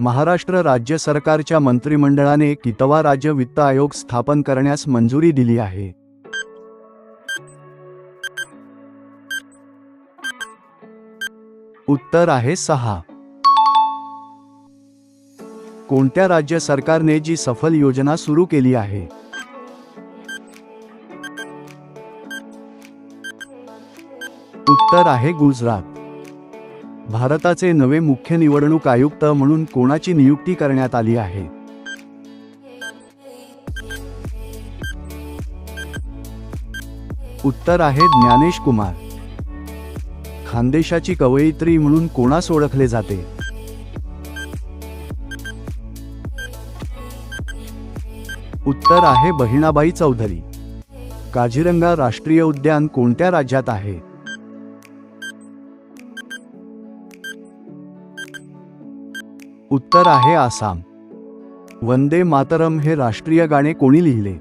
महाराष्ट्र राज्य सरकारच्या मंत्रिमंडळाने कितवा राज्य वित्त आयोग स्थापन करण्यास मंजुरी दिली आहे. उत्तर आहे सहा. कोणत्या राज्य सरकारने जी सफल योजना सुरू केली आहे? उत्तर आहे गुजरात. भारताचे नवे मुख्य निवडणूक आयुक्त म्हणून कोणाची नियुक्ती करण्यात आली आहे? उत्तर आहे ज्ञानेश कुमार. खानदेशाची कवयित्री म्हणून कोणास ओळखले जाते? उत्तर आहे बहिणाबाई चौधरी. काझीरंगा राष्ट्रीय उद्यान कोणत्या राज्यात आहे? उत्तर आहे आसाम. वंदे मातरम हे राष्ट्रीय गाणे कोणी लिहिले?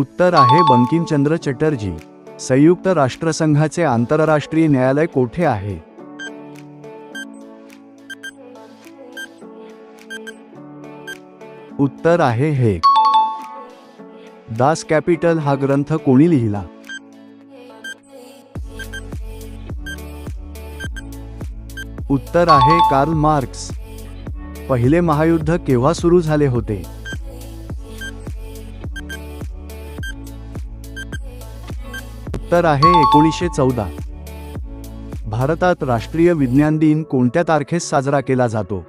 उत्तर आहे बंकिमचंद्र चटर्जी. संयुक्त राष्ट्रसंघाचे आंतरराष्ट्रीय न्यायालय कोठे आहे? उत्तर आहे हे. दास कॅपिटल हा ग्रंथ कोणी लिहिला? उत्तर आहे कार्ल मार्क्स. पहिले महायुद्ध केव्हा सुरू झाले होते? उत्तर आहे एकोणीसशे चौदा. भारतात राष्ट्रीय विज्ञान दिन कोणत्या तारखेस साजरा केला जातो?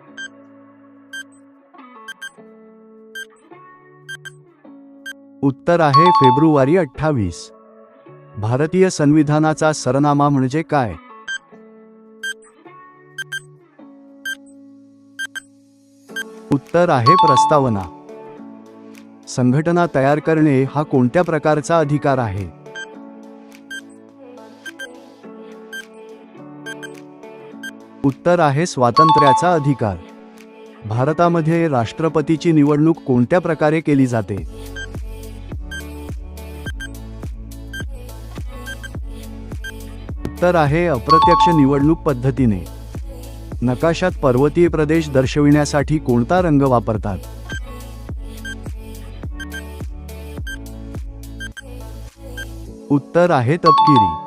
उत्तर आहे फेब्रुवारी अठ्ठावीस. भारतीय संविधानाचा सरनामा म्हणजे काय? उत्तर आहे प्रस्तावना. संघटना तयार करणे हा कोणत्या प्रकारचा अधिकार आहे? उत्तर आहे स्वातंत्र्याचा अधिकार. भारतामध्ये राष्ट्रपतीची निवडणूक कोणत्या प्रकारे केली जाते? उत्तर आहे अप्रत्यक्ष निवडणूक पद्धतीने. नकाशात पर्वतीय प्रदेश दर्शविण्यासाठी कोणता रंग वापरतात? उत्तर आहे तपकिरी.